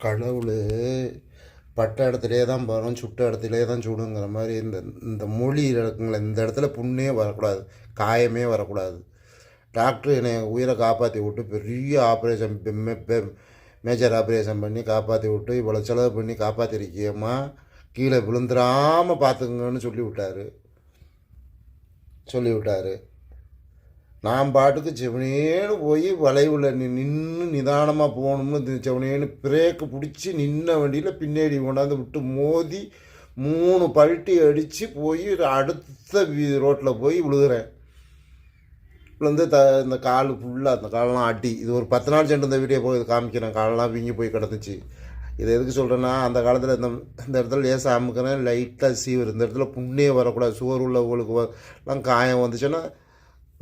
கடவுள் பட்ட இடத்துலே தான் வரும் சுட்ட இடத்துலே தான் சுடுங்கிற மாதிரி இந்த இந்த மொழி இருக்குங்களே இந்த இடத்துல புண்ணே வரக்கூடாது காயமே வரக்கூடாது. டாக்டர் என்னை உயிரை காப்பாற்றி விட்டு பெரிய ஆப்ரேஷன் மேஜர் ஆப்ரேஷன் பண்ணி காப்பாற்றி விட்டு இவ்வளோ செலவு பண்ணி காப்பாற்றிருக்கியம்மா கீழே விழுந்துடாமல் பார்த்துக்குங்கன்னு சொல்லி விட்டாரு சொல்லி விட்டார் நான் பாட்டுக்கு செவனேன்னு போய் வளைவில் நின்று நிதானமாக போகணும்னு செவனேன்னு பிரேக்கு பிடிச்சி நின்ன வண்டியில் பின்னாடி கொண்டாந்து விட்டு மோதி மூணு பல்ட்டி அடித்து போய் அடுத்த ரோட்டில் போய் விழுகிறேன். விழுந்து த இந்த கால் ஃபுல்லாக அந்த காலெலாம் ஆட்டி இது ஒரு பத்து நாள் சென்று இந்த வீடியோ போய் காமிக்கிறேன். காலெலாம் வீங்கி போய் கிடந்துச்சு. இதை எதுக்கு சொல்கிறேன்னா அந்த காலத்தில் இந்த இந்த இடத்துல லேசாக அமுக்கிறேன். லைட்டாக சீவர் இந்த இடத்துல புண்ணே வரக்கூடாது. சுவர் உள்ளவங்களுக்கு எல்லாம் காயம் வந்துச்சுன்னா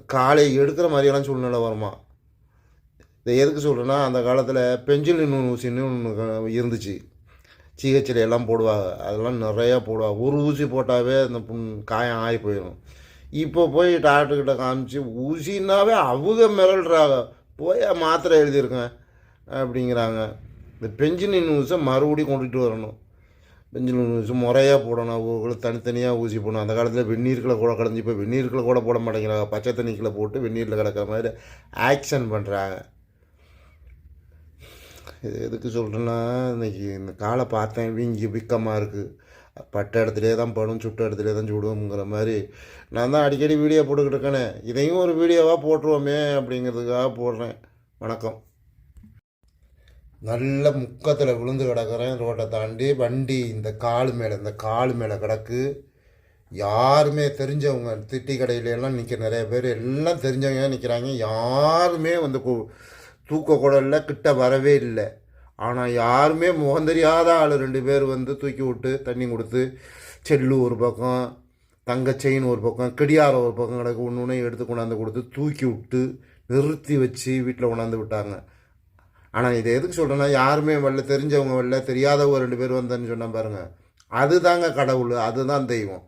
காலை எடுக்கிற மாதிரியெல்லாம் சூழ்நிலை வருமா? இதை எதுக்கு சொல்கிறேன்னா அந்த காலத்தில் பெஞ்சிலின் ஊசின்னு ஒன்று இருந்துச்சு. சிஹெச்சில் எல்லாம் போடுவாங்க. அதெல்லாம் நிறையா போடுவாங்க. ஒரு ஊசி போட்டாவே அந்த புண் காயம் ஆகி போயிடும். இப்போ போய் டாக்டர்கிட்ட காமிச்சு ஊசின்னாவே அவங்க மிரள்றாங்க. போய் மாத்திரை எழுதியிருக்கேன் அப்படிங்கிறாங்க. இந்த பெஞ்சிலின் ஊசை மறுபடியும் கொண்டுட்டு வரணும். பெஞ்சில் முறையாக போடணும். தனித்தனியாக ஊசி போடணும். அந்த காலத்தில் வெந்நீருக்குள்ள கூட கலந்து இப்போ வெந்நீருக்குள்ள கூட போட மாட்டேங்கிறாங்க. பச்சை தண்ணிக்குள்ளே போட்டு வெந்நீரில் கலக்கிற மாதிரி ஆக்ஷன் பண்ணுறாங்க இது எதுக்கு சொல்கிறேன்னா இன்றைக்கி இந்த காலை பார்த்தேன். வீங்கி விக்கமாக இருக்குது பட்ட இடத்துலே தான் படும் சுட்ட இடத்துலே தான் சுடுவோங்கிற மாதிரி. நான் தான் அடிக்கடி வீடியோ போட்டுக்கிட்டு இருக்கேனே. இதையும் ஒரு வீடியோவாக போட்டுருவோமே அப்படிங்கிறதுக்காக போடுறேன். வணக்கம். நல்ல முக்கத்தில் விழுந்து கிடக்கிறேன் ரோட்டை தாண்டி வண்டி இந்த கால் மேலே இந்த கால் மேலே கிடக்கு. யாருமே தெரிஞ்சவங்க திட்டி கடையில நிற்க நிறைய பேர் எல்லாம் தெரிஞ்சவங்க நிற்கிறாங்க யாருமே வந்து தூக்க கூட இல்லை கிட்ட வரவே இல்லை. ஆனால் யாருமே முகம் தெரியாத ஆள் ரெண்டு பேர் வந்து தூக்கி விட்டு தண்ணி கொடுத்து செல்லு ஒரு பக்கம் தங்க செயின் ஒரு பக்கம் கடியாரம் ஒரு பக்கம் கிடக்கு. ஒன்று ஒன்று எடுத்து கொண்டாந்து கொடுத்து தூக்கி விட்டு நிறுத்தி வச்சு வீட்டில் கொண்டாந்து விட்டாங்க. ஆனால் இதை எதுக்கு சொல்கிறேன்னா யாருமே வரல தெரிஞ்சவங்க வரல தெரியாதவங்க ரெண்டு பேர் வந்தேன்னு சொன்னால் பாருங்கள் அதுதாங்க கடவுள் அதுதான் தெய்வம்.